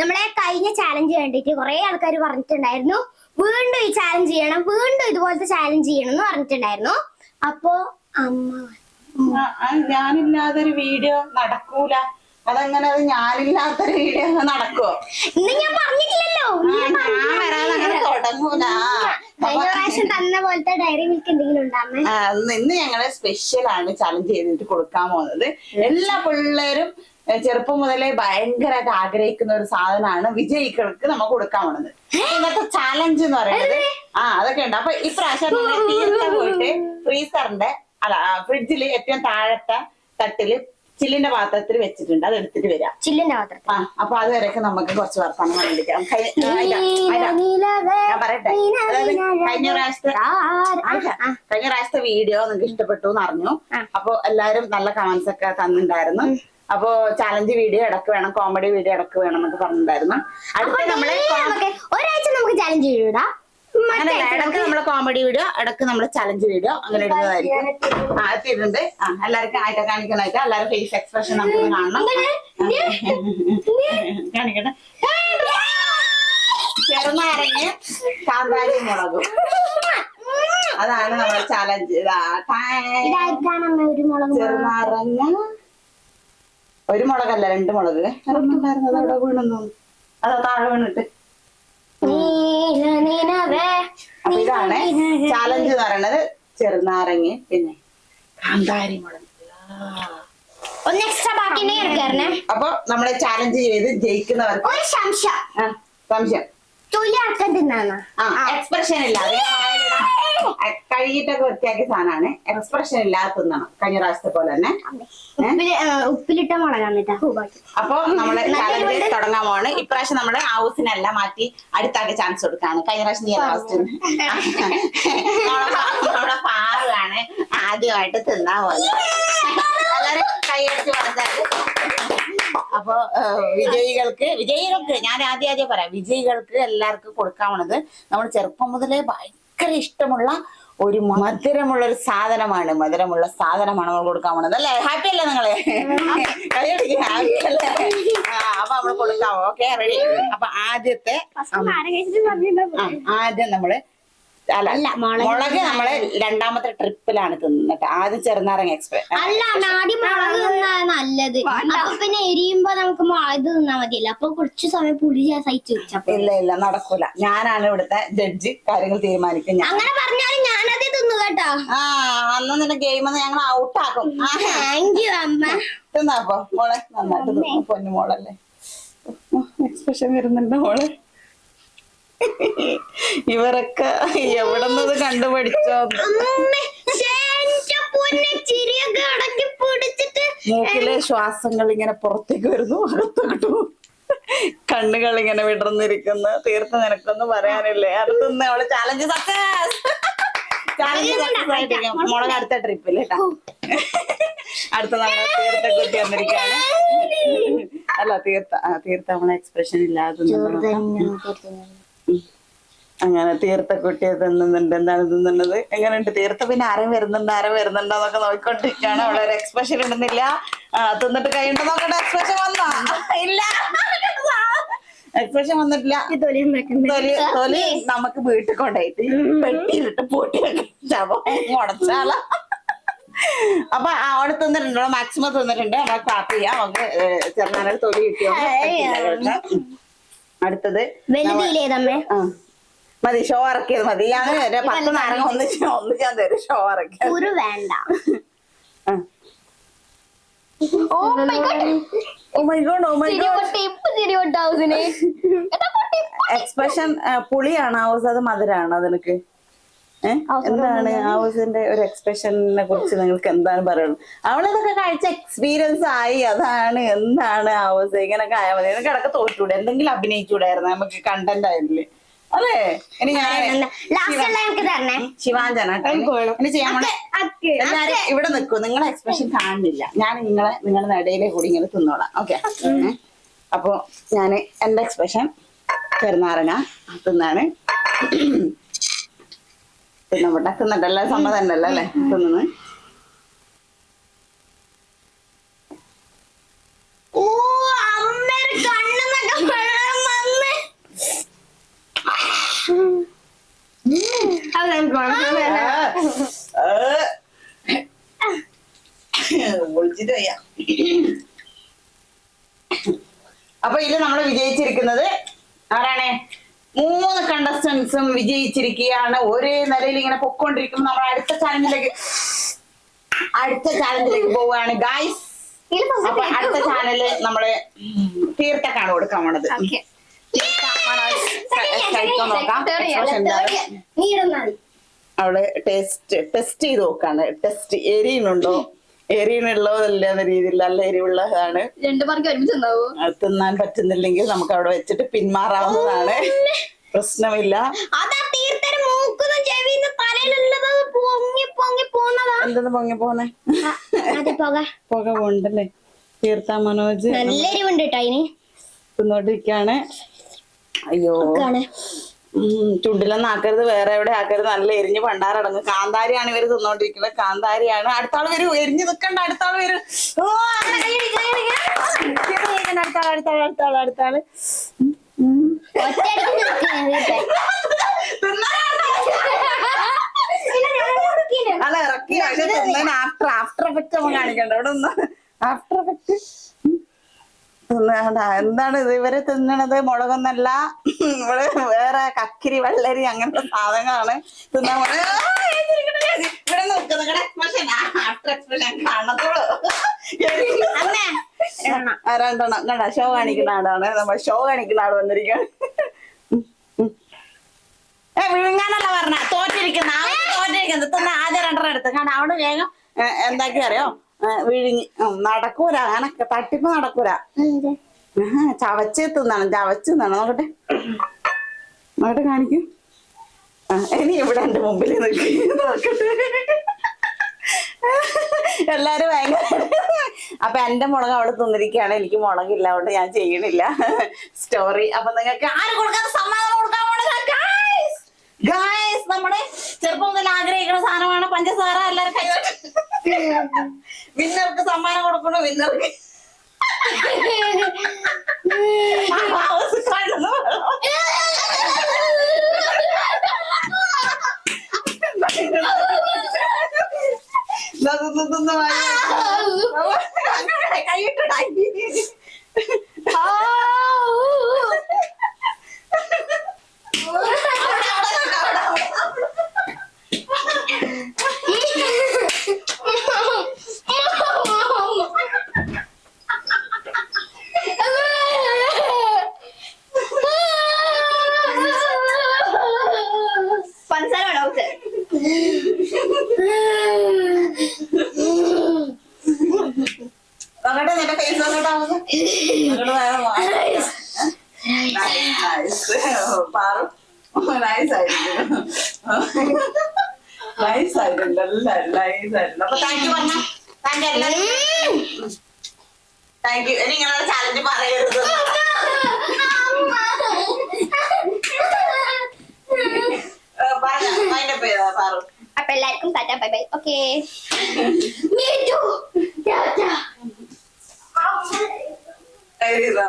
നമ്മളെ കഴിഞ്ഞ ചാലഞ്ച് കണ്ടിട്ട് കുറെ ആൾക്കാർ പറഞ്ഞിട്ടുണ്ടായിരുന്നു വീണ്ടും ഈ ചാലഞ്ച് ചെയ്യണം വീണ്ടും ഇതുപോലത്തെ ചാലഞ്ച് ചെയ്യണം എന്ന് പറഞ്ഞിട്ടുണ്ടായിരുന്നു. അപ്പോ അമ്മ ഞാനില്ലാതൊരു വീഡിയോ നടക്കൂല. അതെങ്ങനെ അത് ഞാനില്ലാത്തൊരു വീഡിയോ നടക്കുവോ? ഇന്ന് ഞാൻ പറഞ്ഞിട്ടില്ലല്ലോ. തുടങ്ങൂല. തന്ന പോലത്തെ ഡയറി മിൽക്ക് എന്തെങ്കിലും ഇന്ന് ഞങ്ങളെ സ്പെഷ്യൽ ആണ് ചലഞ്ച് ചെയ്തിട്ട് കൊടുക്കാൻ പോകുന്നത്. എല്ലാ പിള്ളേരും ചെറുപ്പം മുതലേ ഭയങ്കരമായിട്ട് ആഗ്രഹിക്കുന്ന ഒരു സാധനമാണ് വിജയികൾക്ക് നമുക്ക് കൊടുക്കാൻ പോണത്. ഇന്നത്തെ ചാലഞ്ച് എന്ന് പറയുന്നത് ആ അതൊക്കെ ഉണ്ട്. അപ്പൊ ഇപ്രാവശ്യം പ്രാവശ്യം തീർത്ത പോയിട്ട് ഫ്രീസറിന്റെ അല്ല ഫ്രിഡ്ജിൽ ഏറ്റവും താഴത്തെ തട്ടിൽ ചില്ലിന്റെ പാത്രത്തിൽ വെച്ചിട്ടുണ്ട്. അത് എടുത്തിട്ട് വരാം. ചില്ലിന്റെ പാത്രം ആ അപ്പൊ അതുവരെയൊക്കെ നമുക്ക് കുറച്ച് വർത്തമാനം കണ്ടിരിക്കാം. ഞാൻ പറയട്ടെ. കഴിഞ്ഞ പ്രാവശ്യത്തെ കഴിഞ്ഞ പ്രാവശ്യത്തെ വീഡിയോ നിങ്ങൾക്ക് ഇഷ്ടപ്പെട്ടു എന്ന് അറിഞ്ഞു. അപ്പൊ എല്ലാരും നല്ല കമന്റ്സ് ഒക്കെ തന്നിട്ടുണ്ടായിരുന്നു. അപ്പൊ ചാലഞ്ച് വീഡിയോ ഇടയ്ക്ക് വേണം കോമഡി വീഡിയോ ഇടയ്ക്ക് വേണം എന്നൊക്കെ പറഞ്ഞിട്ടുണ്ടായിരുന്നു. അടുത്ത നമ്മളെ നമുക്ക് ഒരാഴ്ച നമുക്ക് ചാലഞ്ച് അങ്ങനെ ഇടയ്ക്ക് നമ്മൾ കോമഡി വീഡിയോ ഇടയ്ക്ക് നമ്മൾ ചലഞ്ച് വീഡിയോ അങ്ങനെ ഇടുന്നതായിരിക്കും. ആ എത്തിയിട്ടുണ്ട്. ആ എല്ലാവർക്കും ആയിട്ട് കാണിക്കണായിട്ട് എല്ലാവരും ഫേസ് എക്സ്പ്രഷൻ നമുക്ക് കാണണം. കാണിക്കട്ടെ. ചെറുനാരങ്ങ കാന്താരി മുളകും. അതാണ് നമ്മുടെ ചലഞ്ച് ചെറുനാരങ്ങ. ഒരു മുളകല്ല രണ്ട് മുളക്. വീണെന്നു അതാ താഴെ വീണിട്ട്. അപ്പൊ ഇതാണ് ചാലഞ്ച് എന്ന് പറയുന്നത് ചെറുനാരങ്ങ പിന്നെ കാന്താരി മുളക്. ഒന്ന് എക്സ്ട്രാ അപ്പൊ നമ്മളെ ചാലഞ്ച് ചെയ്ത് ജയിക്കുന്നവർക്ക് ഒരു സംശയം. സംശയം. തൊലി ആക്കാൻ തിന്നാന്ന ആ എക്സ്പ്രഷൻ ഇല്ലാതെ. കഴുകിയിട്ടൊക്കെ വൃത്തിയാക്കിയ സാധനമാണ്. എക്സ്പ്രഷൻ ഇല്ലാതെ തിന്നണം കഴിഞ്ഞ പ്രാവശ്യത്തെ പോലെ തന്നെ. ഉപ്പിലിട്ട അപ്പൊ നമ്മൾ ചാലഞ്ച് തുടങ്ങാൻ പോണ് ഇപ്രാവശ്യം നമ്മൾ ഹൗസിനെല്ലാം മാറ്റി അടുത്താക്കി ചാൻസ് കൊടുക്കാണ്. കഴിഞ്ഞ പ്രാവശ്യം നീ ലാസ്റ്റ് നമ്മുടെ പാറുകാണ് ആദ്യമായിട്ട് തിന്നാൻ പോകുന്നത് എല്ലാരും കൈയടിച്ച് പറഞ്ഞാൽ. അപ്പൊ വിജയികൾക്ക് വിജയികൾക്ക് ഞാൻ ആദ്യം ആദ്യം പറയാം. വിജയികൾക്ക് എല്ലാവർക്കും കൊടുക്കാൻ പോണത് നമ്മൾ ചെറുപ്പം മുതലേ ഭയങ്കര ഇഷ്ടമുള്ള ഒരു മധുരമുള്ള ഒരു സാധനമാണ്. മധുരമുള്ള സാധനമാണ് നമ്മൾ കൊടുക്കാൻ പോണത്. അല്ലേ? ഹാപ്പി അല്ലേ നിങ്ങൾ? ഹാപ്പി അല്ലേ? അപ്പൊ നമ്മൾ കൊടുക്കാം ഓക്കെ റെഡി അപ്പൊ ആദ്യത്തെ ആദ്യം നമ്മൾ അല്ല മുളക് നമ്മളെ രണ്ടാമത്തെ ട്രിപ്പിലാണ് തിന്നിട്ട്. ആദ്യം ചെറുനാരങ്ങ എക്സ്പ്രസ് അല്ല ആദ്യം മുളക് തിന്നാ നല്ലത്. അപ്പൊ പിന്നെ എരിയുമ്പോ നമുക്ക് മുളക് തിന്നാ മതിയല്ലോ. അപ്പൊ കുറച്ച് സമയം പുളി ഞാൻ സഹിച്ചു വെച്ചപ്പോ ഇല്ല ഇല്ല നടക്കൂല. ഞാനാണ് ഇവിടുത്തെ ജഡ്ജ് കാര്യങ്ങൾ തീരുമാനിക്കും ഞാൻ. അങ്ങനെ പറഞ്ഞാലും ഞാനത് തിന്നു കേട്ടോ. ആ അന്ന് നിന്റെ ഗെയിം ഞങ്ങൾ ഔട്ടാക്കും ആ, താങ്ക് യു അമ്മ. തിന്നാപ്പോ മോളെ നന്നായിട്ട് തിന്നു പൊന്നു മോളല്ലേ. എക്സ്പ്രഷൻ വരുന്നുണ്ട് മോളെ. ഇവരൊക്കെ എവിടെന്നത് കണ്ടുപഠിച്ചോ? മൂക്കിലെ ശ്വാസങ്ങൾ ഇങ്ങനെ പുറത്തേക്ക് വരുന്നു അകത്തോട്ടു. കണ്ണുകൾ ഇങ്ങനെ വിടർന്നിരിക്കുന്നു. തീർത്ത് നിനക്കൊന്നും പറയാനില്ലേ? അടുത്തുനിന്ന് അവൾ ചാലഞ്ച് സക്സസ് ചാലഞ്ച് സക്സസ് ആയിട്ടിരിക്കും മുളക് അടുത്ത ട്രിപ്പിൽ കേട്ടോ. അടുത്ത നമ്മളെ തീർത്ത കുട്ടി വന്നിരിക്കാണ് അല്ല തീർത്ത തീർത്ത നമ്മളെ എക്സ്പ്രഷൻ ഇല്ലാതെ. അങ്ങനെ തീർത്ത കുട്ടിയെ തിന്നുന്നുണ്ട്. എന്താണ് തിന്നുന്നത്? എങ്ങനെയുണ്ട്? തീർത്ത പിന്നെ ആരും വരുന്നുണ്ട്? ആരും വരുന്നുണ്ടോ എന്നൊക്കെ നോക്കിക്കൊണ്ടിരിക്കുകയാണ്. അവിടെ ഒരു എക്സ്പ്രഷൻ ഇടുന്നില്ല. തിന്നിട്ട് കഴിയുണ്ടോ നോക്കട്ടെ എക്സ്പ്രഷൻ വന്നോ? ഇല്ല. എക്സ്പ്രഷൻ വന്നിട്ടില്ല. തൊലി തൊലി നമുക്ക് വീട്ടിൽ കൊണ്ടായിട്ട് പെട്ടിയിലിട്ട് പൂട്ടി വെക്കാം മുടച്ചാല. അപ്പൊ അവിടെ തിന്നിട്ടുണ്ടോ. മാക്സിമം തിന്നിട്ടുണ്ട്. നമുക്ക് ക്ലാപ്പ് ചെയ്യാം. നമുക്ക് ചെറുനാരൊക്കെ തൊലി കിട്ടിയോ അടുത്തത് ആ. മതി ഷോ ഇറക്കിയത് മതി. ഞാൻ പത്ത് നാരങ്ങ ഒന്ന് ചെ- ഒന്ന് ഞാൻ തരും ഷോ ഇറക്കിയത് ഒരു വേണ്ട. Oh my god oh my god. ഇപ്പൊ ചിരി കൊട്ടാവുസിന് എക്സ്പ്രഷൻ പുളിയാണ് ഹൗസ് അത് മധുരാണ് അതിനക്ക്. എന്താണ് ഹൗസിന്റെ ഒരു എക്സ്പ്രഷനെ കുറിച്ച് നിങ്ങൾക്ക് എന്താണ് പറയുന്നത് അവളിതൊക്കെ കഴിച്ച എക്സ്പീരിയൻസ് ആയി അതാണ് എന്താണ് ഹൗസ് ഇങ്ങനെ ആയാൽ മതി. നിനക്ക് ഇടയ്ക്ക് തോറ്റൂടെ? എന്തെങ്കിലും അഭിനയിച്ചൂടായിരുന്നു? നമുക്ക് കണ്ടന്റ് ആയില്ലേ അല്ലേ? ഇനി ഞാൻ ശിവാഞ്ജന എല്ലാരും ഇവിടെ നിൽക്കൂ നിങ്ങളെ എക്സ്പ്രഷൻ കാണുന്നില്ല. ഞാൻ നിങ്ങളെ നിങ്ങളുടെ ഇടയിലെ കൂടി ഇങ്ങനെ തിന്നോളാം. ഓക്കെ? അപ്പൊ ഞാൻ എന്റെ എക്സ്പ്രഷൻ ചെറുനാരങ്ങ തിന്നാണ് തിന്നപ്പെട്ട തിന്നട്ടല്ലേ? സമ്മതം ഉണ്ടല്ലോ അല്ലേ? തിന്നുന്നു. ഒളിച്ചിട്ട് വയ്യ അപ്പൊ ഇതിൽ നമ്മൾ വിജയിച്ചിരിക്കുന്നത് ആരാണ്? മൂന്ന് കണ്ടസ്റ്റൻസും വിജയിച്ചിരിക്കുകയാണ്. ഒരേ നിലയിൽ ഇങ്ങനെ പൊക്കോണ്ടിരിക്കും നമ്മൾ അടുത്ത ചാനലിലേക്ക് അടുത്ത ചാനലിലേക്ക് പോവുകയാണ്. ഗായ്സ് അപ്പൊ അടുത്ത ചാനൽ നമ്മൾ തീർത്ഥക്കാണ് കൊടുക്കാൻ പോണത്. തീർത്ഥ അവൾ ടേസ്റ്റ് ടെസ്റ്റ് ചെയ്ത് നോക്കാണ്. ടെസ്റ്റ് എരിയുന്നുണ്ടോ? എരിയുന്നുള്ളോ അല്ല രീതിയിൽ നല്ല എരിവുള്ളതാണ്. തിന്നാൻ പറ്റുന്നില്ലെങ്കിൽ നമുക്ക് അവിടെ വെച്ചിട്ട് പിന്മാറാവുന്നതാണ്. പ്രശ്നമില്ല. എന്തെന്ന് പൊങ്ങി പോന്നെ? പുക. പോണ്ടല്ലേ തീർത്താ മനോജ്. നല്ല എരിവുണ്ട് കേട്ടോ അതിന് തിന്നോണ്ടിരിക്കാണ്. അയ്യോ. ചുണ്ടിലൊന്നും ആക്കരുത് വേറെ എവിടെ ആക്കരുത്. നല്ല എരിഞ്ഞ് പണ്ടാറടങ്ങും. കാന്താരിയാണ് ഇവർ തിന്നോണ്ടിരിക്കുന്നത്. കാന്താരിയാണ്. അടുത്താൾ വരും എരിഞ്ഞ് നിക്കണ്ട അടുത്താൾ വരും. അടുത്താൾ അടുത്താൾ ഇടി, കൈ ഇടി, കൈ ഇടി. ഇങ്ങനെ ഇങ്ങനെ അടുത്ത ആൾ അടുത്ത ആൾ അടുത്ത ആൾ അടുത്ത ആൾ ഉം, ഉം. ഒറ്റയടിക്ക് നിൽക്കുകയാണ് കേട്ടോ. പിന്നെ ഞാൻ ഇറക്കിയില്ല. അല്ല ഇറക്കി ആഫ്റ്റർ ആഫ്റ്റർ എഫക്റ്റ് നമ്മൾ കാണിക്കണ്ട. ഇവിടെ ഒന്ന്. ആഫ്റ്റർ എഫക്ട് എന്താണ് ഇത്? ഇവർ തിന്നണത് മുളകൊന്നല്ല. ഇവിടെ വേറെ കക്കിരി വെള്ളരി അങ്ങനത്തെ സാധനങ്ങളാണ് തിന്നാൻ. ഇവിടെ നോക്ക് നിങ്ങടെ expression. ആ, after expression കാണത്തുള്ളൂ. അമ്മേ, ഇടണം. ആ, രണ്ടെണ്ണം. കണ്ട? ഷോ കാണിക്കുന്ന ആടാണ് നമ്മൾ ഷോ കാണിക്കുന്ന ആട് വന്നിരിക്കുകയാണ് വിഴുങ്ങാനല്ല പറഞ്ഞ. തോറ്റിരിക്കുന്ന. തോറ്റിരിക്കുന്നത്. തിന്ന. ആദ്യം രണ്ടെണ്ണം എടുത്ത്. കാരണം അവിടെ വേഗം എന്താക്കി അറിയോ? വിഴുങ്ങി. നടക്കൂല. അങ്ങനെ തട്ടിപ്പ് നടക്കൂല. ചവച്ചെത്തുന്നാണ് ചവച്ച് തിന്നാണ് ചവച്ച് തിന്നാണ് നോക്കട്ടെ. നോക്കട്ടെ കാണിക്കും. ഇനി ഇവിടെ എന്റെ മുമ്പിൽ നോക്കട്ടെ. എല്ലാരും ഭയങ്കര അപ്പൊ എന്റെ മുളക് അവിടെ തിന്നിരിക്കുകയാണ്. എനിക്ക് മുളകില്ല. അതുകൊണ്ട് ഞാൻ ചെയ്യണില്ല. സ്റ്റോറി അപ്പൊ നിങ്ങൾക്ക് ആര് കൊടുക്കാത്ത സമ്മാനം കൊടുക്കാൻ ഗായ്സ് നമ്മുടെ ചെറുപ്പം മുതൽ ആഗ്രഹിക്കുന്ന സാധനമാണ് പഞ്ചസാര. എല്ലാരും വിന്നർക്ക് സമ്മാനം കൊടുക്കണു വിന്നർക്ക് പഞ്ചസാര നിന്റെ ഫേസ് നോക്കട്ടെ അങ്ങോട്ട് വേറെ വാ. Nice, nice. പാറു. നൈസ് ആയിരുന്നു നൈസ് ആയിട്ടുണ്ട്. എല്ലാരും നൈസ് ആയിട്ടുണ്ട്. അപ്പൊ താങ്ക് യു പറഞ്ഞ താങ്ക് യു എല്ലാവരും താങ്ക് യു ഇനി ഇങ്ങനെ ചാലഞ്ച് പറയരുത്. അപ്പൊ എല്ലാവർക്കും tata bye bye. Okay me too tata എഴുതിയതാ